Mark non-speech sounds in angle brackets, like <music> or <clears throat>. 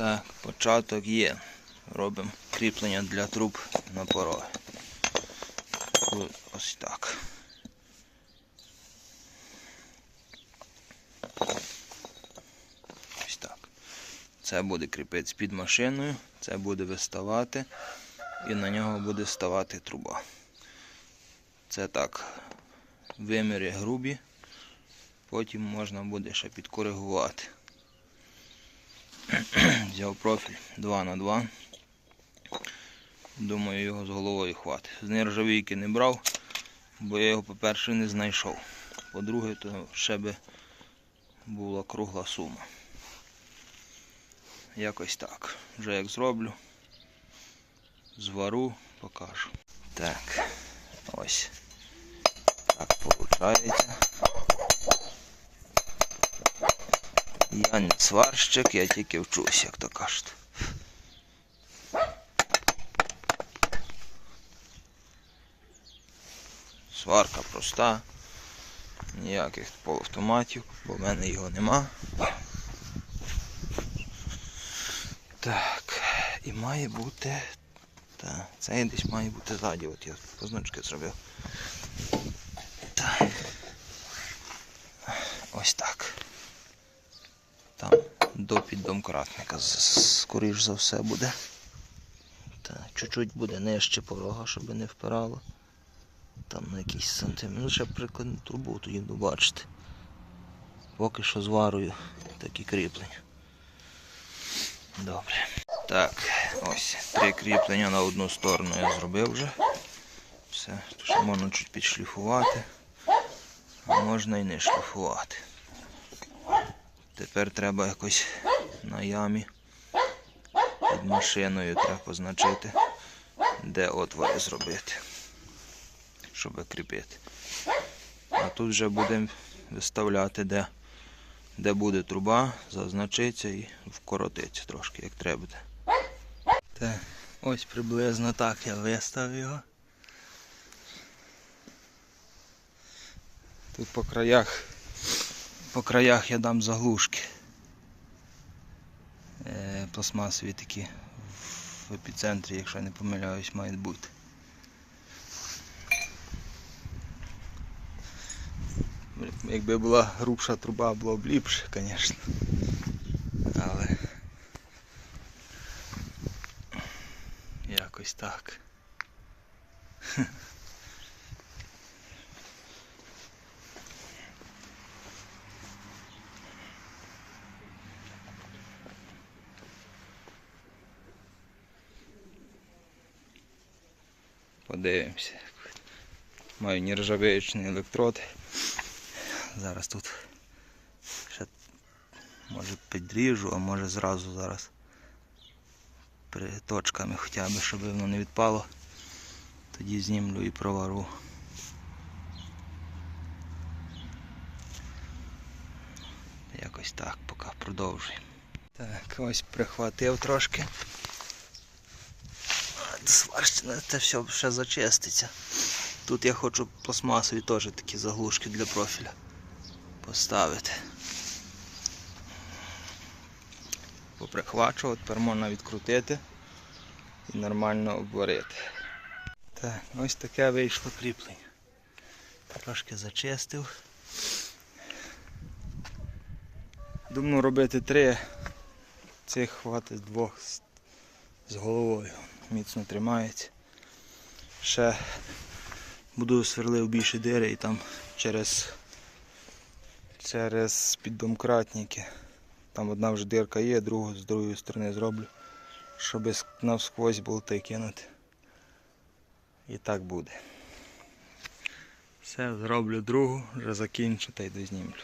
Так, початок є. Робимо кріплення для труб на пороги. Ось- так. Ось так. Це буде кріпитися під машиною, це буде виставати і на нього буде ставати труба. Це так, виміри грубі, потім можна буде ще підкоригувати. <clears throat> Взяв профіль 2 на 2 Думаю, його з головою хватить. З нержавійки не брав, бо я його, по-перше, не знайшов. По-друге, то ще би була кругла сума. Якось так. Вже як зроблю, звару, покажу. Так, ось. Так виходить. Я не сварщик, я тільки вчусь, як то кажуть. Сварка проста, ніяких полуавтоматів, бо в мене його нема. Так, і має бути. Так, це десь має бути ззаді, от я позначки зробив. Так. Ось так. Там до піддомкратника, скоріш за все буде. Чуть-чуть буде нижче порога, щоб не впирало. Там на якийсь сантиметр. Ну, ще трубу тоді побачите. Поки що зварую такі кріплення. Добре. Так, ось три кріплення на одну сторону я зробив вже. Все, то ще можна чуть підшліфувати, а можна і не шліфувати. Тепер треба якось на ямі під машиною треба позначити, де отвори зробити, щоб кріпити. А тут вже будемо виставляти, де, де буде труба, зазначиться і вкоротиться трошки, як треба. Так, ось приблизно так я виставив його. Тут по краях, по краях я дам заглушки. Е, пластмасові такі в епіцентрі, якщо я не помиляюсь, мають бути. Якби була грубша труба, було б ліпше, звісно. Але якось так. Подивимося. Маю нержавеючний електрод. Зараз тут ще може підріжу, а може зразу зараз приточками хоча б, щоб воно не відпало. Тоді знімлю і провару. Якось так, поки продовжуємо. Так, ось прихватив трошки. Сварщина це все ще зачиститься. Тут я хочу пластмасові теж такі заглушки для профіля поставити. Поприхвачував, тепер можна відкрутити і нормально обварити. Так, ось таке вийшло кріплення. Трошки зачистив. Думаю робити три. Цих хватить двох з головою. Міцно тримається. Ще буду сверлив більше дири і там через через піддомкратники. Там одна вже дирка є, другу з другої сторони зроблю, щоб ск- навсквозь болти кинути. І так буде. Все, зроблю другу, вже закінчу та й дознімлю.